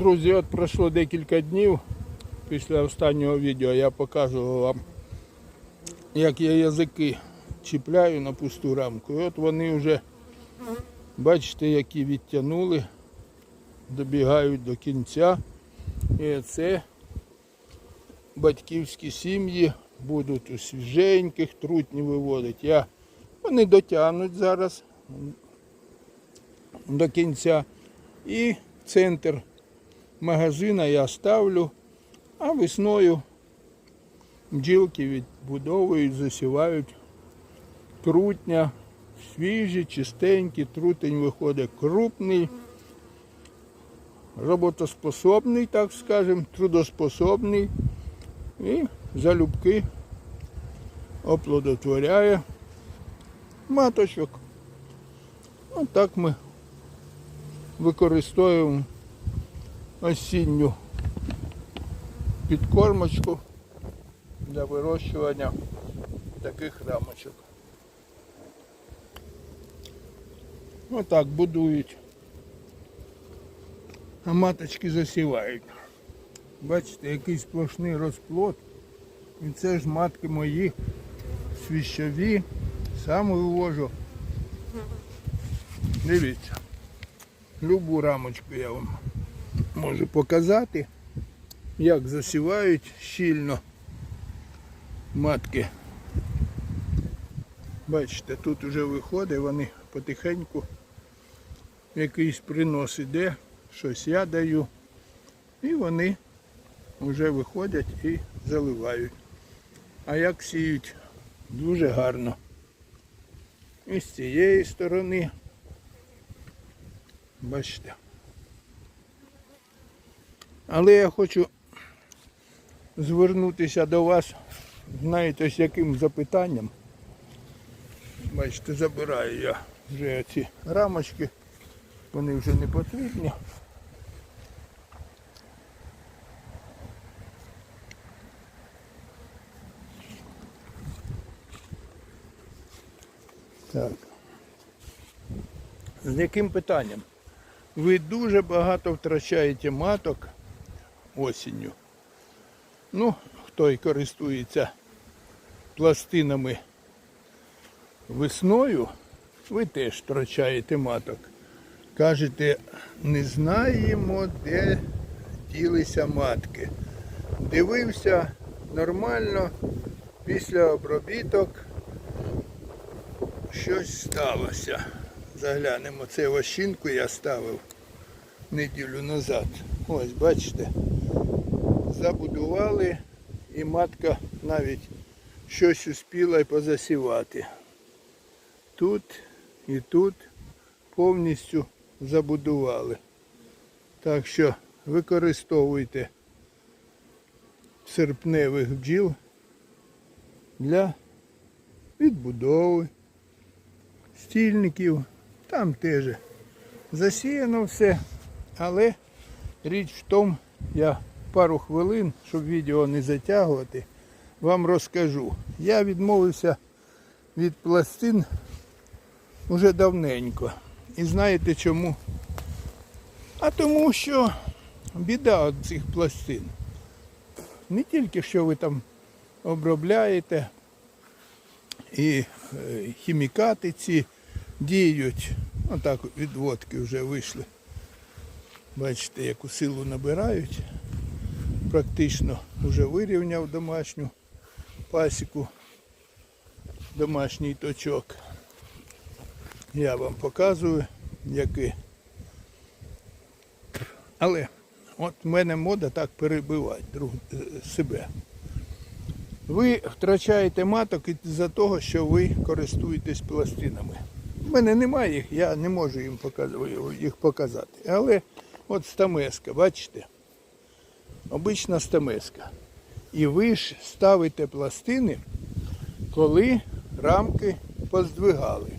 Друзі, от пройшло декілька днів після останнього відео. Я показував вам, як я язики чіпляю на пусту рамку. І от вони вже, бачите, які відтягнули, добігають до кінця. І це батьківські сім'ї будуть у свіженьких, трутні виводити. Я, вони дотягнуть зараз до кінця. І центр магазина я ставлю, а весною бджілки відбудовують, засівають трутня, свіжі, чистенькі, трутень виходить крупний, роботоспособний, так скажемо, трудоспособний і залюбки оплодотворяє маточок. Отак ми використовуємо осінню підкормочку для вирощування таких рамочок. Отак будують. А маточки засівають. Бачите, який сплошний розплод. І це ж матки мої свіщові. Сам вивожу. Дивіться. Любу рамочку я вам можу показати, як засівають щільно матки. Бачите, тут вже виходить, вони потихеньку якийсь принос іде, щось я даю. І вони вже виходять і заливають. А як сіють дуже гарно. І з цієї сторони. Бачите. Але я хочу звернутися до вас, знаєте, з яким запитанням. Бачите, забираю я вже ці рамочки, вони вже не потрібні. Так. З яким питанням? Ви дуже багато втрачаєте маток осінню. Ну, хто і користується пластинами весною, ви теж втрачаєте маток. Кажете, не знаємо, де ділися матки. Дивився нормально, після обробіток щось сталося. Заглянемо, це вощинку я ставив неділю назад. Ось, бачите, забудували і матка навіть щось успіла й позасівати. Тут і тут повністю забудували. Так що використовуйте серпневих бджіл для відбудови стільників. Там теж засіяно все, але річ в тому, я пару хвилин, щоб відео не затягувати, вам розкажу. Я відмовився від пластин уже давненько. І знаєте чому? А тому що біда від цих пластин. Не тільки що ви там обробляєте і е, хімікати ці діють. Отак відводки вже вийшли. Бачите, яку силу набирають. Практично вже вирівняв домашню пасіку, домашній точок. Я вам показую, який. Але от в мене мода так перебивати друг е, себе. Ви втрачаєте маток із-за того, що ви користуєтесь пластинами. У мене немає їх, я не можу їм їх показати. Але от стамеска, бачите? Обична стамеска. І ви ж ставите пластини, коли рамки поздвигали.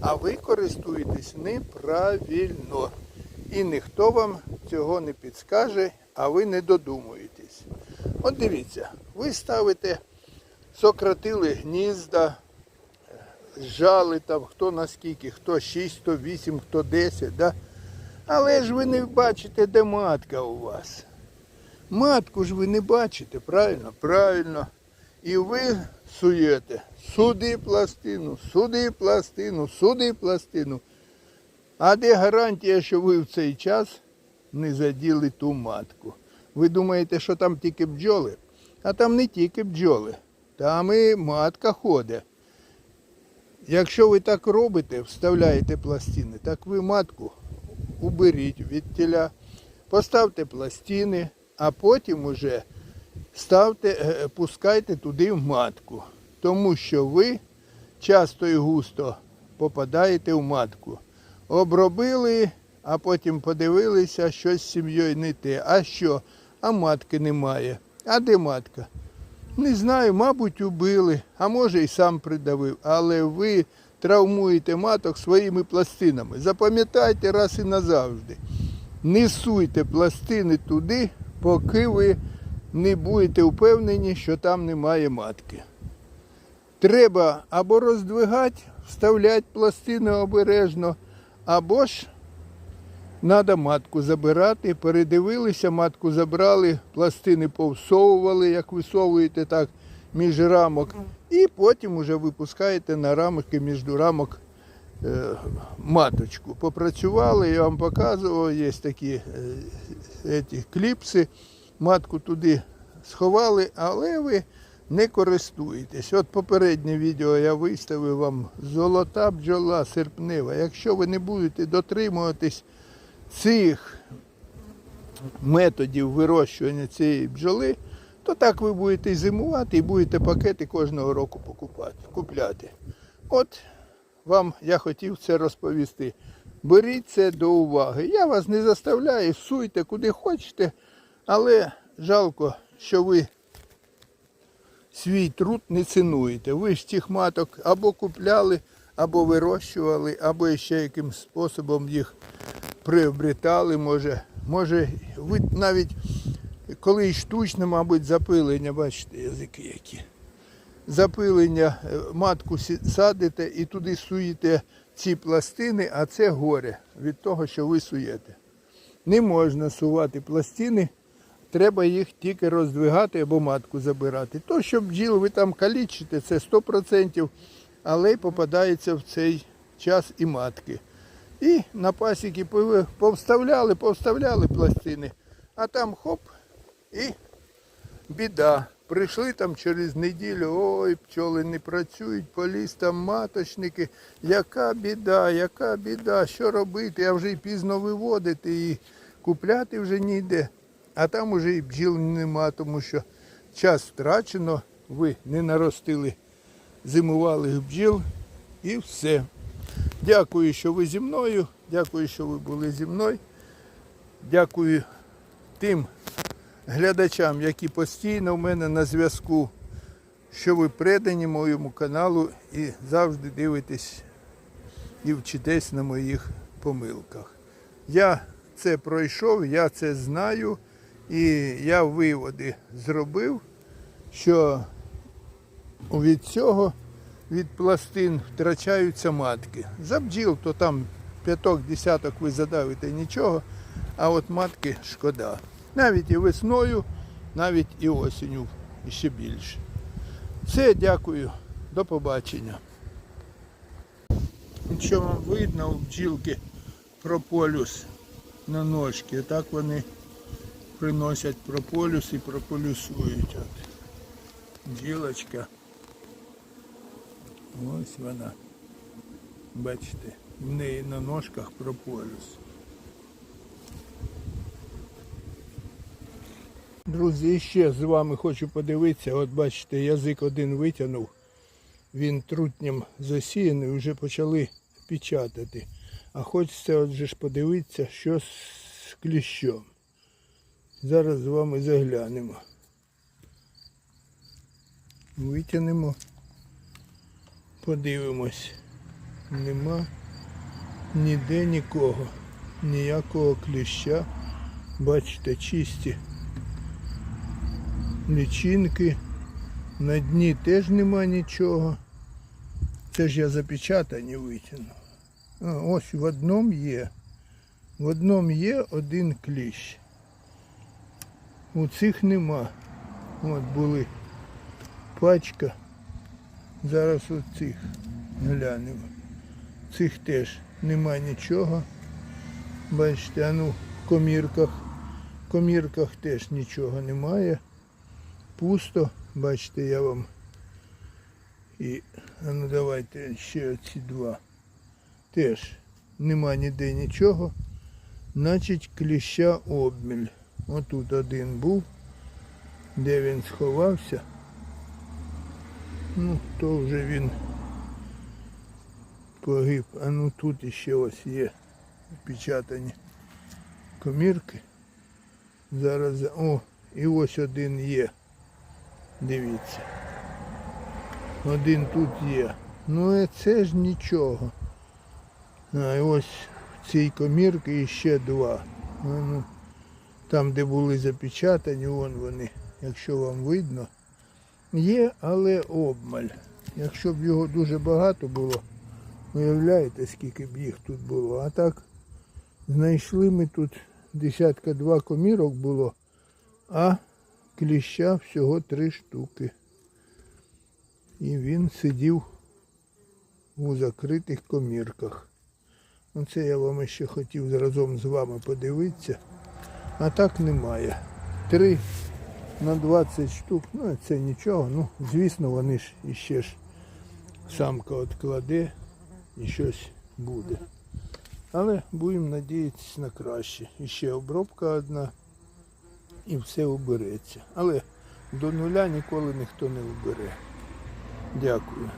А ви користуєтесь неправильно. І ніхто вам цього не підскаже, а ви не додумуєтесь. От дивіться, ви ставите, сократили гнізда, зжали там, хто наскільки, хто 6, хто 8, хто 10, да? Але ж ви не бачите, де матка у вас. Матку ж ви не бачите, правильно? Правильно. І ви суєте суди пластину, суди пластину, суди пластину. А де гарантія, що ви в цей час не заділи ту матку? Ви думаєте, що там тільки бджоли? А там не тільки бджоли, там і матка ходить. Якщо ви так робите, вставляєте пластини, так ви матку уберіть від тіля, поставте пластини, а потім уже ставте, е, пускайте туди в матку. Тому що ви часто і густо попадаєте в матку. Обробили, а потім подивилися, що з сім'єю не те. А що? А матки немає. А де матка? Не знаю, мабуть, убили, а може і сам придавив. Але ви травмуєте маток своїми пластинами. Запам'ятайте раз і назавжди. Не суйте пластини туди, поки ви не будете впевнені, що там немає матки. Треба або роздвигати, вставляти пластини обережно, або ж треба матку забирати. Передивилися, матку забрали, пластини повсовували, як висовуєте так між рамок. І потім вже випускаєте на рамки між рамок маточку. Попрацювали, я вам показував, є такі е, еті, кліпси, матку туди сховали, але ви не користуєтесь. От попереднє відео я виставив вам золота бджола серпнева. Якщо ви не будете дотримуватись цих методів вирощування цієї бджоли, то так ви будете зимувати і будете пакети кожного року покупати, купляти. От вам я хотів це розповісти. Беріть це до уваги. Я вас не заставляю, суйте куди хочете, але жалко, що ви свій труд не цінуєте. Ви ж цих маток або купляли, або вирощували, або ще яким способом їх приобретали. Може, може, ви навіть коли штучне, мабуть, запилення, бачите, язики які. Запилення, е, матку садите і туди суєте ці пластини, а це горе від того, що ви суєте. Не можна сувати пластини, треба їх тільки роздвигати або матку забирати. То, що бджіл ви там калічите, це 100%, але попадається в цей час і матки. І на пасіки повставляли, повставляли пластини, а там хоп, і біда. Прийшли там через неділю, ой, пчоли не працюють, поліз там маточники. Яка біда, яка біда, що робити? А вже й пізно виводити і купляти вже ніде. А там уже і бджіл нема, тому що час втрачено, ви не наростили зимувалих бджіл і все. Дякую, що ви зі мною. Дякую, що ви були зі мною. Дякую тим глядачам, які постійно в мене на зв'язку, що ви предані моєму каналу і завжди дивитесь і вчитесь на моїх помилках. Я це пройшов, я це знаю, і я виводи зробив, що від цього, від пластин втрачаються матки. За бджіл, то там п'яток, десяток ви задавите нічого, а от матки шкода. Навіть і весною, навіть і осінню, і ще більше. Все, дякую, до побачення. Що вам видно у бджілки прополюс на ножки. Так вони приносять прополюс і прополюсують. От. Бджілочка. Ось вона. Бачите, в неї на ножках прополюс. Друзі, ще з вами хочу подивитися. От бачите, язик один витягнув. Він трутням засіяний, вже почали печатати. А хочеться от же ж подивитися, що з кліщом. Зараз з вами заглянемо. Витягнемо, подивимось. Нема ніде нікого, ніякого кліща. Бачите, чисті лічинки. На дні теж нема нічого. Це ж я запечатані витягнув. Ось в одному є. В одному є один кліщ. У цих нема. От були пачка. Зараз у цих глянемо. Цих теж нема нічого. Бачите, а ну в комірках. В комірках теж нічого немає. Пусто. Бачите, я вам. І ну давайте ще оці два. Теж нема ніде нічого. Значить кліща обміль. Отут один був. Де він сховався. Ну, то вже він погиб. А ну тут іще ось є впечатані комірки. Зараз. О, і ось один є. Дивіться. Один тут є. Ну це ж нічого. А ось в цій комірці ще два. Ну, там, де були запечатані, вон вони, якщо вам видно. Є, але обмаль. Якщо б його дуже багато було, уявляєте, скільки б їх тут було. А так знайшли ми тут десятка два комірок було, а кліща всього три штуки. І він сидів у закритих комірках. Оце я вам ще хотів разом з вами подивитися. А так немає. Три на 20 штук, ну це нічого. Ну, звісно, вони ж іще ж самка відкладе і щось буде. Але будемо надіятися на краще. І ще обробка одна і все убереться. Але до нуля ніколи ніхто не вбере. Дякую.